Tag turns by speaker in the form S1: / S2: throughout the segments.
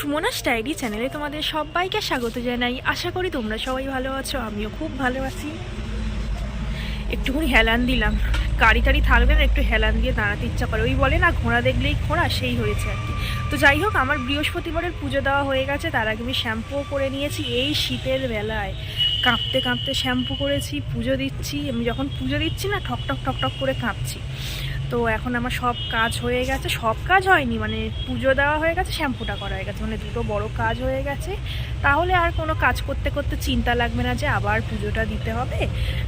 S1: সুমনা স্টাইরি চ্যানেলে তোমাদের সবাইকে স্বাগত জানাই। আশা করি তোমরা সবাই ভালো আছো, আমিও খুব ভালো আছি। একটুখানি হেলান দিলাম। গাড়ি টাড়ি থাকলে না, একটু হেলান দিয়ে দাঁড়াতে ইচ্ছা করে। ওই বলে না, ঘোড়া দেখলেই ঘোড়া, সেই হয়েছে আর কি। তো যাই হোক, আমার বৃহস্পতিবারের পুজো দেওয়া হয়ে গেছে, তার আগে আমি শ্যাম্পুও করে নিয়েছি এই শীতের বেলায়। কাঁপতে কাঁপতে শ্যাম্পু করেছি, পুজো দিচ্ছি। আমি যখন পুজো দিচ্ছি না ঠক ঠক ঠক করে কাঁপছি। তো এখন আমার সব কাজ হয়ে গেছে। সব কাজ হয়নি মানে পুজো দেওয়া হয়ে গেছে, শ্যাম্পুটা করা হয়ে গেছে মানে দুটো বড় কাজ হয়ে গেছে। তাহলে আর কোনো কাজ করতে করতে চিন্তা লাগবে না যে আবার পুজোটা দিতে হবে।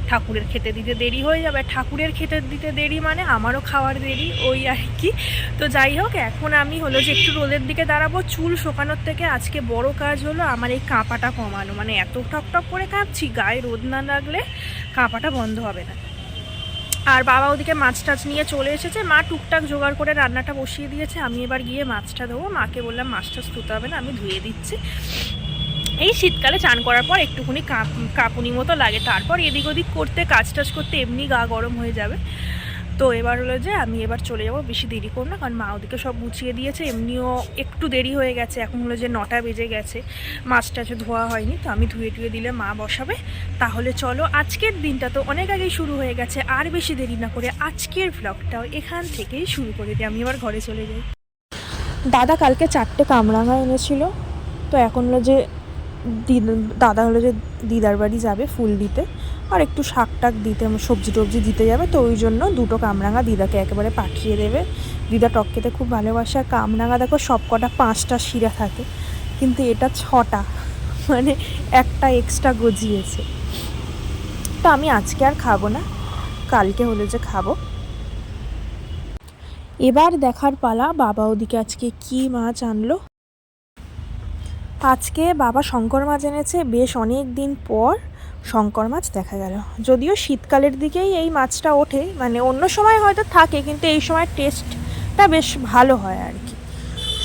S1: ঠাকুরের খেতে দিতে দেরি হয়ে যাবে। ঠাকুরের খেতে দিতে দেরি মানে আমারও খাওয়ার দেরি, ওই আর কি। তো যাই হোক, এখন আমি হলো যে একটু রোদের দিকে দাঁড়াবো। চুল শোকানোর থেকে আজকে বড় কাজ হলো আমার এই কাঁপাটা কমানো। মানে এত টক করে কাঁপছি, গায়ে রোদ না লাগলে কাঁপাটা বন্ধ হবে না। আর বাবা ওদিকে মাছ টাছ নিয়ে চলে এসেছে। মা টুকটাক জোগাড় করে রান্নাটা বসিয়ে দিয়েছে। আমি এবার গিয়ে মাছটা দেবো। মাকে বললাম, মাছ টাছ ধুতে হবে না, আমি ধুয়ে দিচ্ছি। এই শীতকালে চান করার পর একটুখানি কাঁপ কাঁপুনি মতো লাগে। তারপর এদিক ওদিক করতে, কাজ টাজ করতে এমনি গা গরম হয়ে যাবে। তো এবার হলো যে আমি এবার চলে যাব, বেশি দেরি করব না, কারণ মা ওদিকে সব গুছিয়ে দিয়েছে, এমনিও একটু দেরি হয়ে গেছে, এখন হলো যে নটা বেজে গেছে, মাছ টাছ ধোয়া হয়নি, তো আমি ধুয়ে টুয়ে দিলে মা বসাবে। তাহলে চলো, আজকের দিনটা তো অনেক আগেই শুরু হয়ে গেছে, আর বেশি দেরি না করে আজকের ব্লগটাও এখান থেকেই শুরু করে দিই, আমি এবার ঘরে চলে যাই। দাদা কালকে চারটে কামরাঙা এনেছিল, তো এখন হলো যে দিদ- হলো যে দিদার বাড়ি যাবে ফুল দিতে আর একটু শাক টাক দিতে সবজি টবজি দিতে যাবে, তো ওই জন্য দুটো কামরাঙা দিদাকে একেবারে পাঠিয়ে দেবে। দিদা টক খেতে খুব ভালোবাসে, আর কামরাঙা দেখো সব কটা পাঁচটা শিরা থাকে, কিন্তু এটা ছটা মানে একটা এক্সট্রা গজিয়েছে। তো আমি আজকে আর খাব না, কালকে হলে যে খাব। এবার দেখার পালা, বাবা ওদিকে আজকে কি মাছ আনলো। আজকে বাবা শঙ্কর মাছ এনেছে, বেশ অনেক দিন পর শঙ্কর মাছ দেখা গেল। যদিও শীতকালের দিকেই এই মাছটা ওঠে মানে অন্য সময় হয়তো থাকে, কিন্তু এই সময় টেস্টটা বেশ ভালো হয় আর কি।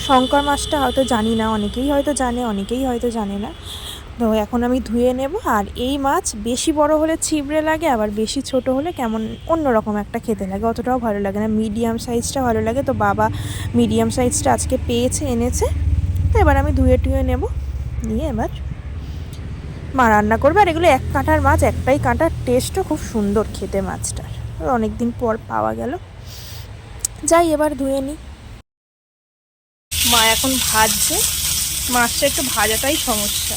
S1: শঙ্কর মাছটা হয়তো জানি না, অনেকেই হয়তো জানে, অনেকেই হয়তো জানে না। তো এখন আমি ধুয়ে নেব, আর এই মাছ বেশি বড় হলে ছিবড়ে লাগে, আবার বেশি ছোট হলে কেমন অন্যরকম একটা খেতে লাগে। অতটাও ভালো লাগে না। মিডিয়াম সাইজটা ভালো লাগে। তো বাবা মিডিয়াম সাইজটা আজকে পেয়েছে, এনেছে। তো এবার আমি ধুয়ে টুয়ে নেব। নিয়ে এবার মা রান্না করবে আর এগুলো এক কাঁটার মাছ একটাই কাঁটার টেস্টও খুব সুন্দর খেতে মাছটার। অনেক দিন পর পাওয়া গেল। যাই এবার ধুয়ে নিই মা এখন ভাজছে। মাছটা একটু ভাজাটাই সমস্যা।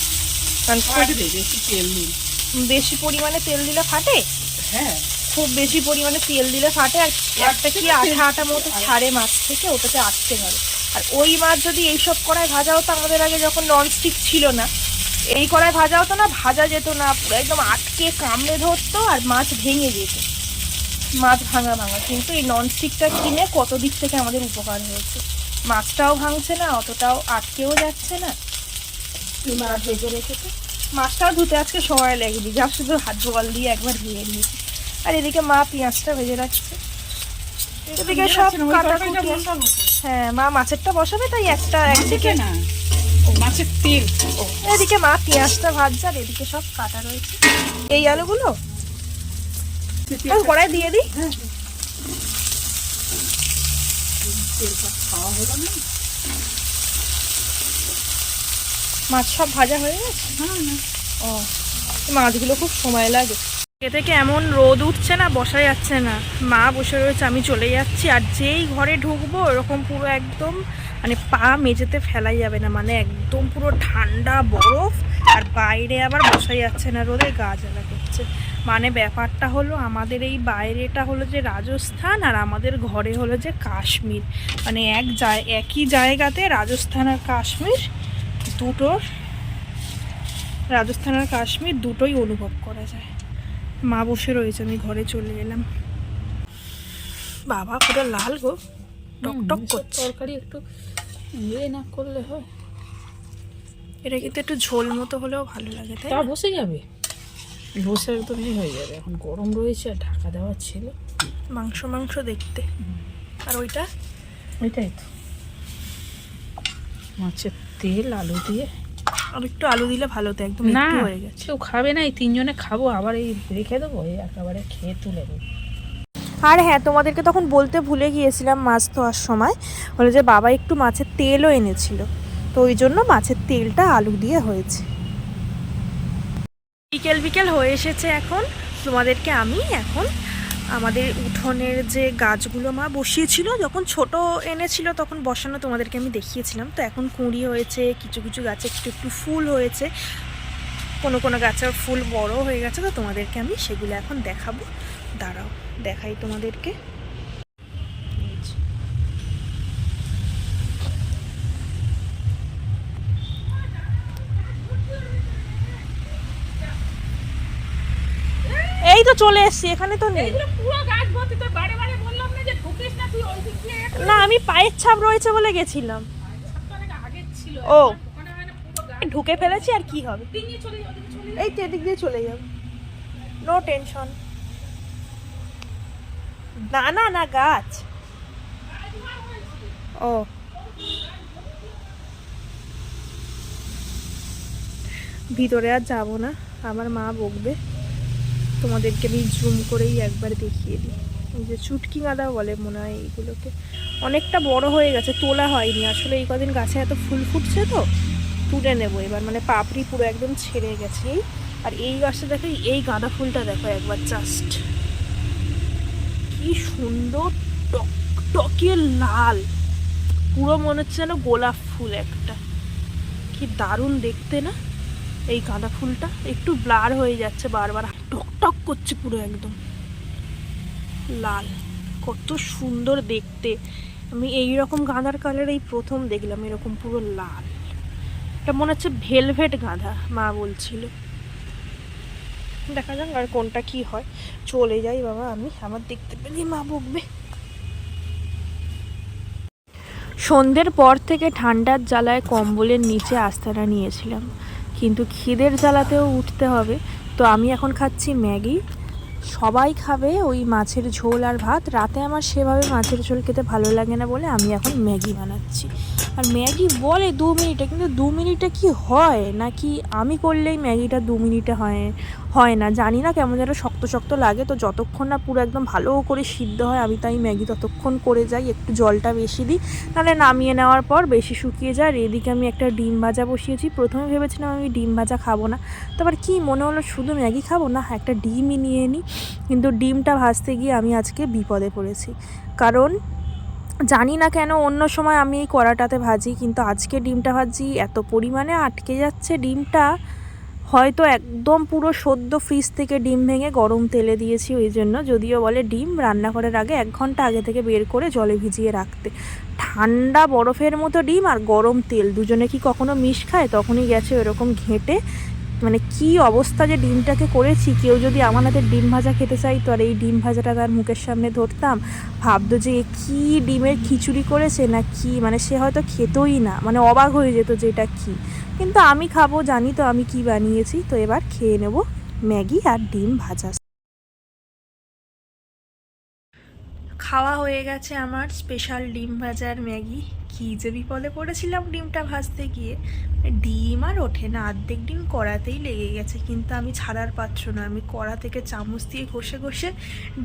S1: কারণ
S2: ফাটবে বেশি তেল দিন।
S1: বেশি পরিমাণে তেল দিলে ফাটে?
S2: হ্যাঁ।
S1: খুব বেশি পরিমাণে তেল দিলে ফাটে আর একটা কি আঠা আঠা মতো ছাড়ে মাছ থেকে ওটাতে আটকে ধরে আর ওই মাছ যদি এইসব করায় ভাজা হতো আমাদের আগে যখন ননস্টিক ছিল না এই কড়ায় ভাজা হতো না ভাজা যেত না পুরো একদম আটকে কামড়ে ধরতো আর মাছ ভেঙে যেত। মাছ ভাঙা ভাঙা। কিন্তু এই ননস্টিকটা কিনে কত দিক থেকে আমাদের উপকার হয়েছে। মাছটাও ভাঙছে না অতটাও আটকেও যাচ্ছে না। মাছ ভেজে রেখেছে। মাছটাও ধুতে আজকে সময় লাগেনি। যা শুধু হাত জল দিয়ে একবার ধুয়ে দিয়েছি আর এদিকে মা পেঁয়াজটা ভেজে রাখছে। এদিকে সব কাটাকুটি হ্যাঁ মা মাছেরটা বসাবে তাই একটা একদিকে
S2: না? মাছের তেল।
S1: এদিকে মা পেঁয়াজটা ভাজছে আর এদিকে সব কাটা রয়েছে। এই আলুগুলো? কড়াই দিয়ে দিই।
S2: না
S1: মাছ সব ভাজা হয়ে গেছে?
S2: হ্যাঁ
S1: ও মাছগুলো খুব সময় লাগে। এ থেকে এমন রোদ উঠছে না বসা যাচ্ছে না। মা বসে রয়েছে আমি চলে যাচ্ছি আর যেই ঘরে ঢুকবো এরকম পুরো একদম মানে পা মেঝেতে ফেলাই যাবে না মানে একদম পুরো ঠান্ডা, বরফ, আর বাইরে আবার বসা যাচ্ছে না, রোদে গা জ্বালা করছে। মানে ব্যাপারটা হলো আমাদের এই বাইরেটা হলো যে রাজস্থান, আর আমাদের ঘরে হলো যে কাশ্মীর। মানে এক জায়, একই জায়গাতে রাজস্থান আর কাশ্মীর দুটোর, রাজস্থান আর কাশ্মীর দুটোই অনুভব করা যায়। মা বসে রয়েছে, আমি ঘরে চলে এলাম। বাবা পুরো লাল গো। টক টক করছে।
S2: তরকারি একটু ইয়ে না করলে হয়।
S1: এটা কিন্তু একটু ঝোল মতো হলেও ভালো লাগে তাই
S2: তা বসে যাবে। বসে একদম হয়ে যাবে এখন গরম রয়েছে আর ঢাকা দেওয়া ছিল।
S1: মাংস মাংস দেখতে। আর ওইটা?
S2: ওইটাই তো। মাছের তেল আলু দিয়ে।
S1: আর একটু আলু দিলে ভালো তো একদম
S2: না
S1: হয়ে গেছে।
S2: কেউ খাবে না এই তিনজনে খাব আবার এই রেখে দেবো এই একেবারে খেয়ে তুলে দেবো
S1: আর হ্যাঁ তোমাদেরকে তখন বলতে ভুলে গিয়েছিলাম মাছ ধোয়ার সময়। হলো যে বাবা একটু মাছের তেলও এনেছিল। তো ওই জন্য মাছের তেলটা আলু দিয়ে হয়েছে। বিকেল বিকেল হয়ে এসেছে এখন। তোমাদেরকে আমি এখন আমাদের উঠোনের যে গাছগুলো মা বসিয়েছিল, যখন ছোট এনেছিল তখন বসানো তোমাদেরকে আমি দেখিয়েছিলাম। তো এখন কুঁড়ি হয়েছে, কিছু কিছু গাছে একটু একটু ফুল হয়েছে। কোনো কোনো গাছের ফুল বড় হয়ে গেছে, তো তোমাদেরকে আমি সেগুলো এখন দেখাবো। দাঁড়াও। দেখাই তোমাদেরকে। এই তো চলে এসছি এখানে তো নেই।
S2: না
S1: আমি পায়ের ছাপ রয়েছে বলে গেছিলাম। ও। ঢুকে ফেলেছি আর কি হবে? এই তো এদিক দিয়ে চলে যাব নো টেনশন না না না, গাছ। ও। ভিতরে আর যাব না, আমার মা বকবে। তোমাদেরকে আমি জুম করেই একবার দেখিয়ে দিই। এই যে চুটকি গাঁদা বলে মনে হয় এইগুলোকে। অনেকটা বড় হয়ে গেছে, তোলা হয়নি। আসলে এই কদিন গাছে এত ফুল ফুটছে তো, তুলে নেব এবার। মানে পাপড়ি পুরো একদম ছেড়ে গেছে। আর এই গাছটা দেখো এই গাঁদা ফুলটা দেখো একবার জাস্ট কি সুন্দর টক টকে লাল। পুরো মনে হচ্ছে যেন গোলাপ ফুল একটা। কি দারুণ দেখতে না? এই গাঁদা ফুলটা একটু ব্লার হয়ে যাচ্ছে বারবার। টক টক করছে পুরো একদম। লাল, কত সুন্দর দেখতে। আমি এই রকম গাঁদার কালার এই প্রথম দেখলাম, এরকম পুরো লাল। এটা মনে হচ্ছে ভেলভেট গাঁদা, মা বলছিল। দেখা যাক আর কোনটা কি হয়। চলে যাই বাবা, আমি আমার দেখতে পেলে মা বকবে। সন্ধ্যের পর থেকে ঠান্ডার জ্বালায় কম্বলের নিচে আস্তানা নিয়েছিলাম। কিন্তু খিদের জ্বালাতেও উঠতে হবে। তো আমি এখন খাচ্ছি ম্যাগি। সবাই খাবে ওই মাছের ঝোল আর ভাত। রাতে আমার সেভাবে মাছের ঝোল খেতে ভালো লাগে না বলে আমি এখন ম্যাগি বানাচ্ছি। আর ম্যাগি বলে দু মিনিটে, কিন্তু দু মিনিটে কি হয়? নাকি আমি করলেই ম্যাগিটা দু মিনিটে হয়? হয় না। জানি না কেমন যেন শক্ত শক্ত লাগে, তো যতক্ষণ না পুরো একদম ভালো করে সিদ্ধ হয়, আমি তাই ম্যাগি ততক্ষণ করে যাই, একটু জলটা বেশি দিই তাহলে নামিয়ে নেওয়ার পর বেশি শুকিয়ে যায়, আর এদিকে আমি একটা ডিম ভাজা বসিয়েছি, প্রথমে ভেবেছিলাম আমি ডিম ভাজা খাব না, তারপর কি মনে হলো শুধু ম্যাগি খাব? না, একটা ডিমই নিয়ে নিই, কিন্তু ডিমটা ভাজতে গিয়ে আমি আজকে বিপদে পড়েছি। কারণ জানি না কেন অন্য সময় আমি এই কড়াটাতে ভাজি, কিন্তু আজকে ডিমটা ভাজি এত পরিমাণে আটকে যাচ্ছে ডিমটা হয়তো একদম পুরো সদ্য ফ্রিজ থেকে ডিম ভেঙে গরম তেলে দিয়েছি ওই জন্য। যদিও বলে ডিম রান্না করার আগে এক ঘণ্টা আগে থেকে বের করে জলে ভিজিয়ে রাখতে। ঠান্ডা বরফের মতো ডিম আর গরম তেল, দুজনে কি কখনো মিশ খায়? তখনই গেছে ওরকম ঘেঁটে। মানে কি অবস্থা যে ডিমটাকে করেছি? কেউ যদি আমার হাতে ডিম ভাজা খেতে চাইতো, আর এই ডিম ভাজাটা তার মুখের সামনে ধরতাম, ভাবতো যে কি ডিমের খিচুড়ি করেছে না কি? মানে সে হয়তো খেতই না। মানে অবাক হয়ে যেত যে এটা কী? কিন্তু আমি খাব, জানি তো আমি কি বানিয়েছি। তো এবার খেয়ে নেব ম্যাগি আর ডিম ভাজা। খাওয়া হয়ে গেছে আমার স্পেশাল ডিম ভাজার ম্যাগি। কি যে বিপদে পড়েছিলাম ডিমটা ভাজতে গিয়ে। ডিম আর ওঠে না, অর্ধেক ডিম কড়াতেই লেগে গেছে, কিন্তু আমি ছাড়ার পাত্র না আমি কড়া থেকে চামচ দিয়ে ঘষে ঘষে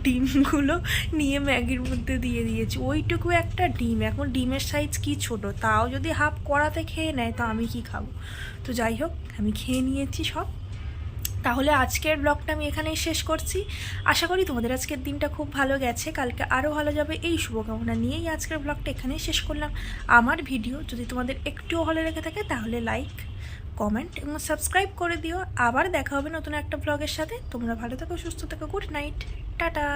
S1: ডিমগুলো নিয়ে ম্যাগির মধ্যে দিয়ে দিয়েছি। ওইটুকু একটা ডিম, এখন ডিমের সাইজ কি ছোট? তাও যদি হাফ কড়াতে খেয়ে নেয়, তো আমি কি খাব? তো যাই হোক, আমি খেয়ে নিয়েছি সব। তাহলে আজকের ব্লগটা আমি এখানেই শেষ করছি। আশা করি তোমাদের আজকের দিনটা খুব ভালো গেছে। কালকে আরও ভালো যাবে। এই শুভকামনা নিয়েই আজকের ব্লগটা এখানেই শেষ করলাম। আমার ভিডিও যদি তোমাদের একটুও ভালো লেগে থাকে, তাহলে লাইক কমেন্ট এবং সাবস্ক্রাইব করে দিও। আবার দেখা হবে নতুন একটা ব্লগের সাথে। তোমরা ভালো থাকো, সুস্থ থাকো গুড নাইট টাটা।